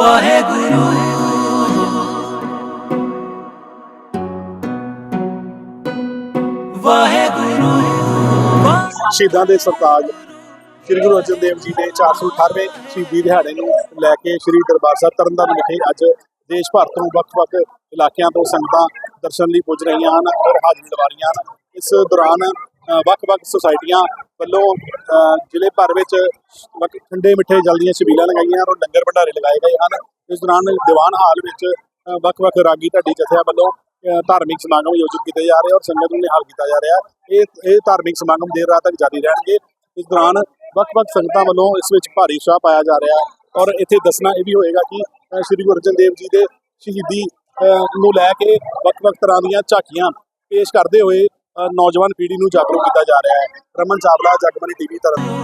ਵਾਹਿਗੁਰੂ। ਵਾਹਿਗੁਰੂ। ਸ਼ਹੀਦਾਂ ਦੇ ਸਰਤਾਜ, ਸ੍ਰੀ ਗੁਰੂ ਅਰਜਨ ਦੇਵ ਜੀ ਦੇ 418ਵੇਂ ਸ਼ਹੀਦੀ ਦਿਹਾੜੇ ਨੂੰ ਲੈ ਕੇ ਸ੍ਰੀ ਦਰਬਾਰ ਸਾਹਿਬ ਤਰਨਤਾਰਨ ਵਿਖੇ ਅੱਜ ਦੇਸ਼ ਭਰ ਤੋਂ ਵੱਖ-ਵੱਖ ਇਲਾਕਿਆਂ ਤੋਂ ਸੰਗਤਾਂ ਦਰਸ਼ਨ ਲਈ ਪੁੱਜ ਰਹੀਆਂ ਹਨ ਔਰ ਹਾਜ਼ਰੀ ਲਵਾ ਰਹੀਆਂ ਹਨ। ਇਸ ਦੌਰਾਨ ਵੱਖ-ਵੱਖ ਸੁਸਾਇਟੀਆਂ ਵੱਲੋਂ ਜ਼ਿਲ੍ਹੇ ਭਰ ਵਿੱਚ ਵੱਖ ਠੰਡੇ ਮਿੱਠੇ ਜਲ ਦੀਆਂ ਛਬੀਲਾਂ ਲਗਾਈਆਂ ਔਰ ਲੰਗਰ ਭੰਡਾਰੇ ਲਗਾਏ ਗਏ ਹਨ। ਇਸ ਦੌਰਾਨ ਦੀਵਾਨ ਹਾਲ ਵਿੱਚ ਵੱਖ-ਵੱਖ ਰਾਗੀ ਢਾਡੀ ਜਥਿਆਂ ਵੱਲੋਂ ਧਾਰਮਿਕ ਸਮਾਗਮ ਆਯੋਜਿਤ ਕੀਤੇ ਜਾ ਰਹੇ ਔਰ ਸੰਗਤ ਨੂੰ ਨਿਹਾਲ ਕੀਤਾ ਜਾ ਰਿਹਾ। ਇਹ ਇਹ ਧਾਰਮਿਕ ਸਮਾਗਮ ਦੇਰ ਰਾਤ ਤੱਕ ਜਾਰੀ ਰਹਿਣਗੇ। ਇਸ ਦੌਰਾਨ ਵੱਖ-ਵੱਖ ਸੰਗਤਾਂ ਵੱਲੋਂ ਇਸ ਵਿੱਚ ਭਾਰੀ ਉਤਸ਼ਾਹ ਪਾਇਆ ਜਾ ਰਿਹਾ ਔਰ ਇੱਥੇ ਦੱਸਣਾ ਇਹ ਵੀ ਹੋਏਗਾ ਕਿ ਸ੍ਰੀ ਗੁਰੂ ਅਰਜਨ ਦੇਵ ਜੀ ਦੇ ਸ਼ਹੀਦੀ ਨੂੰ ਲੈ ਕੇ ਵੱਖ-ਵੱਖ ਤਰ੍ਹਾਂ ਦੀਆਂ ਝਾਕੀਆਂ ਪੇਸ਼ ਕਰਦੇ ਹੋਏ ਨੌਜਵਾਨ ਪੀੜ੍ਹੀ ਨੂੰ ਜਾਗਰੂਕ ਕੀਤਾ ਜਾ ਰਿਹਾ ਹੈ। ਰਮਨ ਚਾਵਲਾ, ਜਗਮਨੀ ਟੀਵੀ ਤਰਨ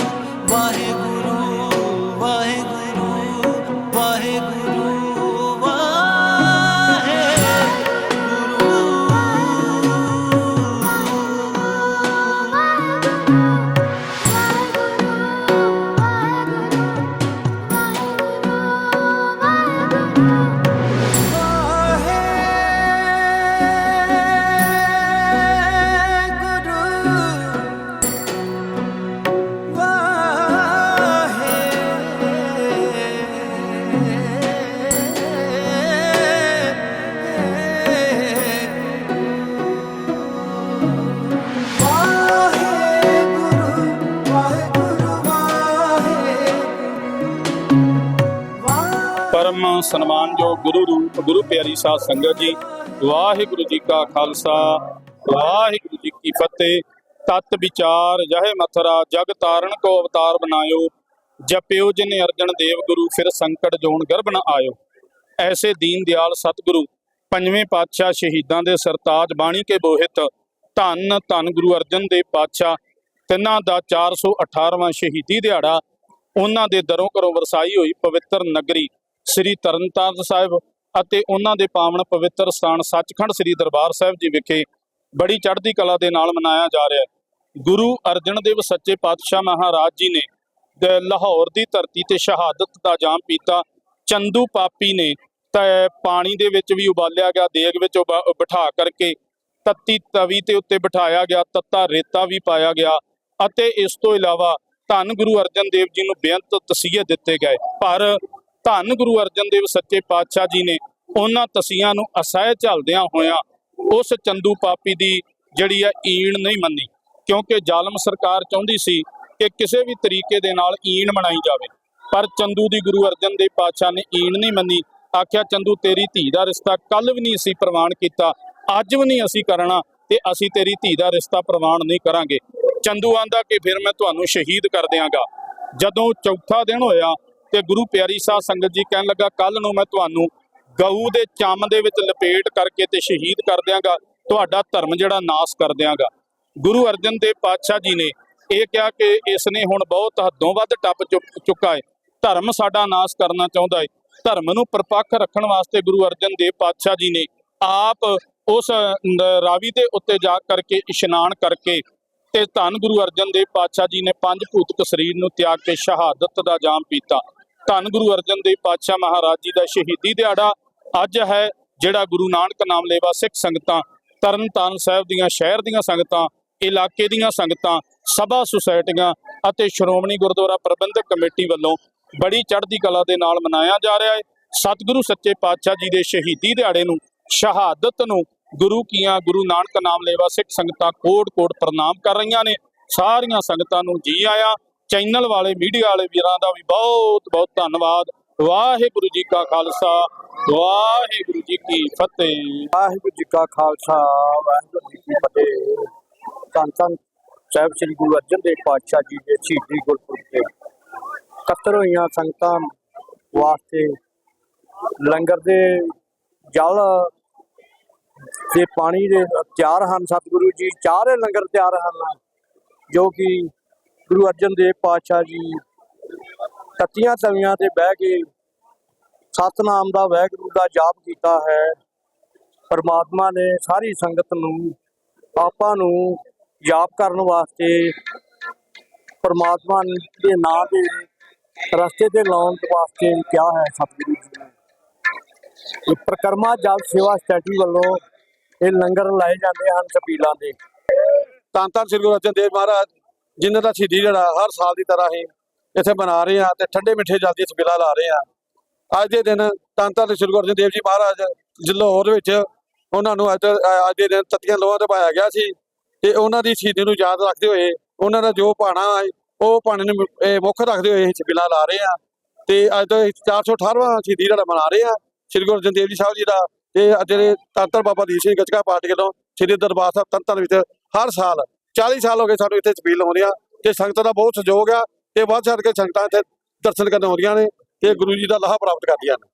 ਵਾਹਿਗੁਰੂ ਵਾਹਿਗੁਰੂ। ਪਰਮ ਸਨਮਾਨਯੋਗ ਗੁਰੂ ਰੂਪ, ਗੁਰੂ ਪਿਆਰੀ ਸਾਧ ਸੰਗਤ ਜੀ, ਵਾਹਿਗੁਰੂ ਜੀ ਕਾ ਖਾਲਸਾ, ਵਾਹਿਗੁਰੂ ਜੀ ਕੀ ਫਤਿਹ। ਤਤ ਵਿਚਾਰ ਜਹੇ ਮਥਰਾ, ਜਗ ਤਾਰਨ ਕੋ ਅਵਤਾਰ ਬਨਾਇਓ ਜਪਿਓ ਜਿਨ ਅਰਜਨ ਦੇਵ ਗੁਰੂ, ਫਿਰ ਸੰਕਟ ਜੋਨ ਗਰਭ ਨ ਆਇਓ। ਐਸੇ ਦੀਨ ਦਿਆਲ ਸਤਿਗੁਰੂ, ਪੰਜਵੇਂ ਪਾਤਸ਼ਾਹ ਸ਼ਹੀਦਾਂ ਦੇ ਸਰਤਾਜ ਬਾਣੀ ਕੇ ਬੋਹਿਤ। ਧੰਨ ਧੰਨ ਗੁਰੂ ਅਰਜਨ ਦੇਵ ਪਾਤਸ਼ਾਹ, ਤਿੰਨਾਂ ਦਾ 418ਵਾਂ ਸ਼ਹੀਦੀ ਦਿਹਾੜਾ, ਉਹਨਾਂ ਦੇ ਦਰੋਂ ਘਰੋਂ ਵਰਸਾਈ ਹੋਈ ਪਵਿੱਤਰ ਨਗਰੀ ਸ੍ਰੀ ਤਰਨਤਾਰਨ ਸਾਹਿਬ ਅਤੇ ਉਹਨਾਂ ਦੇ ਪਾਵਨ ਪਵਿੱਤਰ ਸਥਾਨ ਸੱਚਖੰਡ ਸ੍ਰੀ ਦਰਬਾਰ ਸਾਹਿਬ ਜੀ ਵਿਖੇ ਬੜੀ ਚੜ੍ਹਦੀ ਕਲਾ ਦੇ ਨਾਲ ਮਨਾਇਆ ਜਾ ਰਿਹਾ ਹੈ। ਗੁਰੂ ਅਰਜਨ ਦੇਵ ਸੱਚੇ ਪਾਤਸ਼ਾਹ ਮਹਾਰਾਜ ਜੀ ਨੇ ਲਾਹੌਰ ਦੀ ਧਰਤੀ ਤੇ ਸ਼ਹਾਦਤ ਦਾ ਜਾਮ ਪੀਤਾ। ਚੰਦੂ ਪਾਪੀ ਨੇ ਤਾਂ, ਪਾਣੀ ਦੇ ਵਿੱਚ ਵੀ ਉਬਾਲਿਆ ਗਿਆ, ਦੇਗ ਵਿੱਚ ਉਬਾ- ਬਿਠਾ ਕਰਕੇ ਤੱਤੀ ਤਵੀ ਤੇ ਉੱਤੇ ਬਿਠਾਇਆ ਗਿਆ, ਤੱਤਾ ਰੇਤਾ ਵੀ ਪਾਇਆ ਗਿਆ ਅਤੇ ਇਸ ਤੋਂ ਇਲਾਵਾ ਧੰਨ ਗੁਰੂ ਅਰਜਨ ਦੇਵ ਜੀ ਨੂੰ ਬੇਅੰਤ ਤਸੀਹੇ ਦਿੱਤੇ ਗਏ। ਪਰ ਧੰਨ ਗੁਰੂ ਅਰਜਨ ਦੇਵ ਸੱਚੇ ਪਾਤਸ਼ਾਹ ਜੀ ਨੇ ਉਹਨਾਂ ਤਸੀਹਾਂ ਨੂੰ ਅਸਹਿ ਝੱਲਦਿਆਂ ਹੋਇਆਂ ਉਸ ਚੰਦੂ ਪਾਪੀ ਦੀ ਜਿਹੜੀ ਹੈ ਈਣ ਨਹੀਂ ਮੰਨੀ, ਕਿਉਂਕਿ ਜ਼ਾਲਮ ਸਰਕਾਰ ਚਾਹੁੰਦੀ ਸੀ ਕਿ ਕਿਸੇ ਵੀ ਤਰੀਕੇ ਦੇ ਨਾਲ ਈਣ ਮਨਾਈ ਜਾਵੇ। ਪਰ ਚੰਦੂ ਦੀ ਗੁਰੂ ਅਰਜਨ ਦੇਵ ਪਾਤਸ਼ਾਹ ਨੇ ਈਣ ਨਹੀਂ ਮੰਨੀ, ਆਖਿਆ, ਚੰਦੂ, ਤੇਰੀ ਧੀ ਦਾ ਰਿਸ਼ਤਾ ਕੱਲ ਵੀ ਨਹੀਂ ਅਸੀਂ ਪ੍ਰਵਾਨ ਕੀਤਾ, ਅੱਜ ਵੀ ਨਹੀਂ ਅਸੀਂ ਕਰਨਾ ਤੇ ਅਸੀਂ ਤੇਰੀ ਧੀ ਦਾ ਰਿਸ਼ਤਾ ਪ੍ਰਵਾਨ ਨਹੀਂ ਕਰਾਂਗੇ। ਚੰਦੂ ਆਂਦਾ ਕਿ ਫਿਰ ਮੈਂ ਤੁਹਾਨੂੰ ਸ਼ਹੀਦ ਕਰ ਦਿਆਂਗਾ। ਜਦੋਂ ਚੌਥਾ ਦਿਨ ਹੋਇਆ ਤੇ ਗੁਰੂ ਪਿਆਰੀ ਸਾਹਿਬ ਸੰਗਤ ਜੀ ਕਹਿਣ ਲੱਗਾ ਕੱਲ ਨੂੰ ਮੈਂ ਤੁਹਾਨੂੰ ਗਊ ਦੇ ਚੰਮ ਦੇ ਵਿੱਚ ਲਪੇਟ ਕਰਕੇ ਤੇ ਸ਼ਹੀਦ ਕਰ ਦਿਆਂਗਾ, ਤੁਹਾਡਾ ਧਰਮ ਜਿਹੜਾ ਨਾਸ ਕਰ ਦਿਆਂਗਾ। ਗੁਰੂ ਅਰਜਨ ਦੇਵ ਪਾਤਸ਼ਾਹ ਜੀ ਨੇ ਇਹ ਕਿਹਾ ਕਿ ਇਸ ਨੇ ਹੁਣ ਬਹੁਤ ਹੱਦੋਂ ਵੱਧ ਟੱਪ ਚੁੱਕਾ ਹੈ ਧਰਮ ਸਾਡਾ ਨਾਸ ਕਰਨਾ ਚਾਹੁੰਦਾ ਹੈ ਧਰਮ ਨੂੰ ਪਰਪੱਖ ਰੱਖਣ ਵਾਸਤੇ ਗੁਰੂ ਅਰਜਨ ਦੇਵ ਪਾਤਸ਼ਾਹ ਜੀ ਨੇ ਆਪ ਉਸ ਰਾਵੀ ਦੇ ਉੱਤੇ ਜਾ ਕਰਕੇ ਇਸ਼ਨਾਨ ਕਰਕੇ ਤੇ ਧੰਨ ਗੁਰੂ ਅਰਜਨ ਦੇਵ ਪਾਤਸ਼ਾਹ ਜੀ ਨੇ ਪੰਜ ਭੂਤਕ ਸਰੀਰ ਨੂੰ ਤਿਆਗ ਕੇ ਸ਼ਹਾਦਤ ਦਾ ਜਾਮ ਪੀਤਾ। ਧੰਨ ਗੁਰੂ ਅਰਜਨ ਦੇਵ ਪਾਤਸ਼ਾਹ ਮਹਾਰਾਜ ਜੀ ਦਾ ਸ਼ਹੀਦੀ ਦਿਹਾੜਾ ਅੱਜ ਹੈ, ਜਿਹੜਾ ਗੁਰੂ ਨਾਨਕ ਨਾਮ ਲੇਵਾ ਸਿੱਖ ਸੰਗਤਾਂ, ਤਰਨਤਾਰਨ ਸਾਹਿਬ ਦੀਆਂ, ਸ਼ਹਿਰ ਦੀਆਂ ਸੰਗਤਾਂ, ਇਲਾਕੇ ਦੀਆਂ ਸੰਗਤਾਂ, ਸਭਾ ਸੁਸਾਇਟੀਆਂ ਅਤੇ ਸ਼੍ਰੋਮਣੀ ਗੁਰਦੁਆਰਾ ਪ੍ਰਬੰਧਕ ਕਮੇਟੀ ਵੱਲੋਂ ਬੜੀ ਚੜ੍ਹਦੀ ਕਲਾ ਦੇ ਨਾਲ ਮਨਾਇਆ ਜਾ ਰਿਹਾ ਹੈ। ਸਤਿਗੁਰੂ ਸੱਚੇ ਪਾਤਸ਼ਾਹ ਜੀ ਦੇ ਸ਼ਹੀਦੀ ਦਿਹਾੜੇ ਨੂੰ, ਸ਼ਹਾਦਤ ਨੂੰ ਗੁਰੂ ਕੀਆਂ, ਗੁਰੂ ਨਾਨਕ ਨਾਮ ਲੇਵਾ ਸਿੱਖ ਸੰਗਤਾਂ ਕੋਟ ਕੋਟ ਪ੍ਰਣਾਮ ਕਰ ਰਹੀਆਂ ਨੇ। ਸਾਰੀਆਂ ਸੰਗਤਾਂ ਨੂੰ ਜੀ ਆਇਆਂ। ਚੈਨਲ ਵਾਲੇ, ਮੀਡੀਆ ਵਾਲੇ ਵੀਰਾਂ ਦਾ ਵੀ ਬਹੁਤ ਬਹੁਤ ਧੰਨਵਾਦ। ਵਾਹਿਗੁਰੂ ਜੀ ਕਾ ਖਾਲਸਾ, ਵਾਹਿਗੁਰੂ ਜੀ ਕੀ ਫਤਿਹ। ਵਾਹਿਗੁਰੂ ਜੀ ਕਾ ਖਾਲਸਾ, ਵਾਹਿਗੁਰੂ ਜੀ ਕੀ ਫਤਿਹ। ਧੰਨ ਧੰਨ ਸਾਹਿਬ ਸ੍ਰੀ ਗੁਰੂ ਅਰਜਨ ਦੇਵ ਪਾਤਸ਼ਾਹ ਜੀ ਦੇ ਸ਼ਹੀਦੀ ਗੁਰਪੁਰਬ ਤੇ ਕਤਰ ਹੋਈਆਂ ਸੰਗਤਾਂ ਵਾਸਤੇ ਲੰਗਰ ਦੇ ਜਲ ਤੇ ਪਾਣੀ ਦੇ ਤਿਆਰ ਹਨ, ਸਤਿਗੁਰੂ ਜੀ। ਚਾਰੇ ਲੰਗਰ ਤਿਆਰ ਹਨ, ਜੋ ਕਿ ਗੁਰੂ ਅਰਜਨ ਦੇਵ ਪਾਤਸ਼ਾਹ ਜੀ ਤਤੀਆਂ ਤਵੀਆਂ ਤੇ ਬਹਿ ਕੇ ਸਤਨਾਮ ਦਾ ਵਾਹਿਗੁਰੂ ਦਾ ਜਾਪ ਕੀਤਾ ਹੈ। ਪਰਮਾਤਮਾ ਨੇ ਸਾਰੀ ਸੰਗਤ ਨੂੰ ਆਪਾਂ ਨੂੰ ਜਾਪ ਕਰਨ ਵਾਸਤੇ ਪਰਮਾਤਮਾ ਦੇ ਨਾਂ ਦੇ ਰਸਤੇ ਤੇ ਲਾਉਣ ਵਾਸਤੇ ਕਿਹਾ ਹੈ ਸਤਿਗੁਰੂ ਜੀ ਨੇ। ਇਹ ਪ੍ਰਕਰਮਾ ਜਲ ਸੇਵਾ ਸੋਸਾਇਟੀ ਵੱਲੋਂ ਇਹ ਲੰਗਰ ਲਾਏ ਜਾਂਦੇ ਹਨ ਸਪੀਲਾਂ ਦੇ। ਧੰਨ ਧੰਨ ਸ੍ਰੀ ਗੁਰੂ ਅਰਜਨ ਦੇਵ ਮਹਾਰਾਜ। ਜਿਨ੍ਹਾਂ ਦਾ ਸ਼ਹੀਦੀ ਜਿਹੜਾ ਹਰ ਸਾਲ ਦੀ ਤਰ੍ਹਾਂ ਹੀ ਇੱਥੇ ਮਨਾ ਰਹੇ ਆ ਤੇ ਠੰਡੇ ਮਿੱਠੇ ਜਲ ਦੀ ਸਪੀਲਾ ਲਾ ਰਹੇ ਆ ਅੱਜ ਦੇ ਦਿਨ ਧੰਨ ਧੰਨ ਸ੍ਰੀ ਗੁਰੂ ਅਰਜਨ ਦੇਵ ਜੀ ਮਹਾਰਾਜ ਜਲਾਹੌਰ ਵਿੱਚ ਉਹਨਾਂ ਨੂੰ ਅੱਜ ਅੱਜ ਦੇ ਦਿਨ ਤਤੀਆਂ ਲੋਹਾਂ ਤੇ ਪਾਇਆ ਗਿਆ ਸੀ ਤੇ ਉਹਨਾਂ ਦੀ ਸ਼ਹੀਦੀ ਨੂੰ ਯਾਦ ਰੱਖਦੇ ਹੋਏ ਉਹਨਾਂ ਦਾ ਜੋ ਭਾਣਾ ਹੈ, ਉਹ ਭਾਣੇ ਨੂੰ ਇਹ ਮੁੱਖ ਰੱਖਦੇ ਹੋਏ ਇਹ ਸਪੀਲਾ ਲਾ ਰਹੇ ਆ ਤੇ ਅੱਜ ਤੋਂ 418ਵਾਂ ਸ਼ਹੀਦੀ ਜਿਹੜਾ ਮਨਾ ਰਹੇ ਆ ਸ੍ਰੀ ਗੁਰੂ ਅਰਜਨ ਦੇਵ ਜੀ ਸਾਹਿਬ ਜੀ ਦਾ ਤੇ ਅੱਜ ਜਿਹੜੇ ਧੰਨ ਧੰਨ ਬਾਬਾ ਦੀਪ ਸਿੰਘ ਗਜਕਾ ਪਾਰਟੀ ਵੱਲੋਂ ਸ੍ਰੀ ਦਰਬਾਰ ਸਾਹਿਬ ਤਰਨ ਤਾਰਨ ਵਿੱਚ ਹਰ ਸਾਲ 40 ਸਾਲ ਹੋ ਗਏ ਸਾਨੂੰ ਇੱਥੇ ਸਪੀਲ ਲਾਉਂਦੇ ਆ ਤੇ ਸੰਗਤਾਂ ਦਾ ਬਹੁਤ ਸਹਿਯੋਗ ਆ ਤੇ ਵੱਧ ਛੱਡ ਕੇ ਸੰਗਤਾਂ ਇੱਥੇ ਦਰਸ਼ਨ ਕਰਨ ਆਉਂਦੀਆਂ ਨੇ ਤੇ ਗੁਰੂ ਜੀ ਦਾ ਲਾਹਾ ਪ੍ਰਾਪਤ ਕਰਦੀਆਂ ਨੇ।